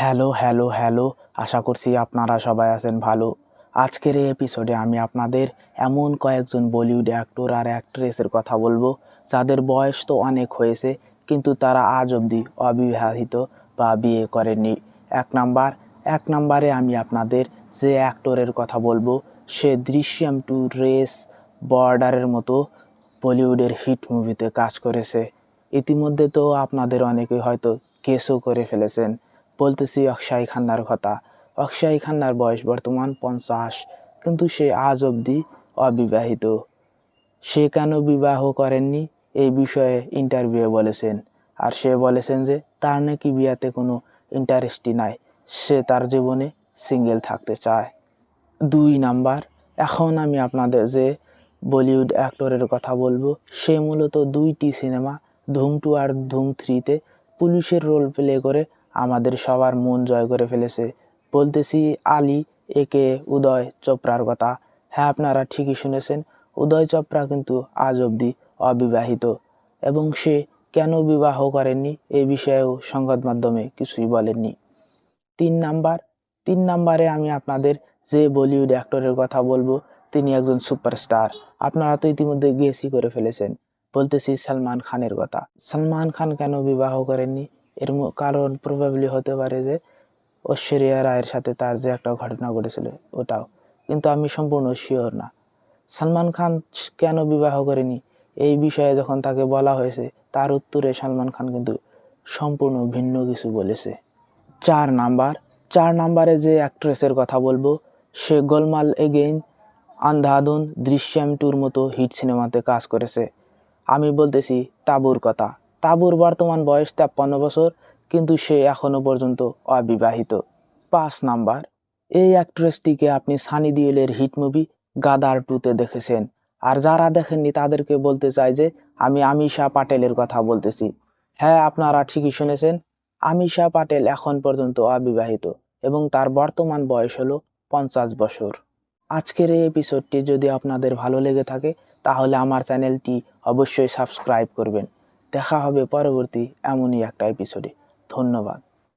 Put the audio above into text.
Hello hello hello, আশা করছি আপনারা সবাই আছেন ভালো। আজকের এই এপিসোডে আমি আপনাদের এমন কয়েকজন বলিউড অ্যাক্টর আর অ্যাক্ট্রেসের কথা বলব, যাদের বয়স তো অনেক হয়েছে, কিন্তু তারা আজ অবধি অবিবাহিত বা বিয়ে করেননি। এক নাম্বার, এক নাম্বারে আমি আপনাদের যে অ্যাক্টরের কথা বলব, সে দৃশ্যম টু রেস বর্ডারের মতো বলিউডের হিট মুভিতে কাজ করেছে। ইতিমধ্যে তো আপনাদের অনেকে হয়তো কেসও করে ফেলেছেন। বলতেছি অক্ষয় খান্নার কথা। অক্ষয় খান্নার বয়স বর্তমান পঞ্চাশ, কিন্তু সে আজ অবধি অবিবাহিত। সে কেন বিবাহ করেননি? এই বিষয়ে ইন্টারভিউ বলেছেন। আর সে বলেছেন যে, তার নাকি বিয়াতে কোনো ইন্টারেস্টই নাই। সে তার জীবনে সিঙ্গেল থাকতে চায়। দুই নাম্বার, এখন আমি আপনাদের যে বলিউড অ্যাক্টরের কথা বলব, সে মূলত দুইটি সিনেমা, ধুম টু আর ধুম থ্রিতে পুলিশের রোল প্লে করে আমাদের সবার মন জয় করে ফেলেছে। বলতেছি, আলী একে উদয় চোপড়ার কথা। হ্যাঁ আপনারা ঠিকই শুনেছেন, উদয় চোপড়া কিন্তু আজ অবধি অবিবাহিত। এবং সে কেন বিবাহ করেননি এ বিষয়েও সংবাদ মাধ্যমে কিছুই বলেননি। তিন নাম্বার, তিন নাম্বারে আমি আপনাদের যে বলিউড অ্যাক্টরের কথা বলব, তিনি একজন সুপারস্টার। আপনারা তো ইতিমধ্যে গেসই করে ফেলেছেন। বলতেছি, সালমান খানের কথা। সালমান খান কেন বিবাহ করেননি? এর কারণ প্রবাবলি হতে পারে যে ঐশ্বরিয়া রায়ের সাথে তার যে একটা ঘটনা ঘটেছিল ওটাও। কিন্তু আমি সম্পূর্ণ শিওর না। সালমান খান কেন বিবাহ করেনি? এই বিষয়ে যখন তাকে বলা হয়েছে, তার উত্তরে সালমান খান কিন্তু সম্পূর্ণ ভিন্ন কিছু বলেছে। চার নাম্বার, চার নাম্বারে যে অ্যাক্ট্রেসের কথা বলব, সে গোলমাল এগেইন আন্ধাধুন দৃশ্যম টুর মতো হিট সিনেমাতে কাজ করেছে। আমি বলতেছি তাবুর কথা। তাবুর বর্তমান বয়স তেপ্পান্ন বছর, কিন্তু সে এখনও পর্যন্ত অবিবাহিত। পাঁচ নাম্বার, এই অ্যাক্ট্রেসটিকে আপনি সানি দিয়েলের হিট মুভি গাদার টুতে দেখেছেন। আর যারা দেখেননি তাদেরকে বলতে চাই যে, আমি আমিষা পাটেলের কথা বলতেছি। হ্যাঁ আপনারা ঠিকই শুনেছেন, আমিষা পাটেল এখন পর্যন্ত অবিবাহিত এবং তার বর্তমান বয়স হলো পঞ্চাশ বছর। আজকের এই এপিসোডটি যদি আপনাদের ভালো লেগে থাকে, তাহলে আমার চ্যানেলটি অবশ্যই সাবস্ক্রাইব করবেন। দেখা হবে পরবর্তী এমনই একটা এপিসোডে ধন্যবাদ।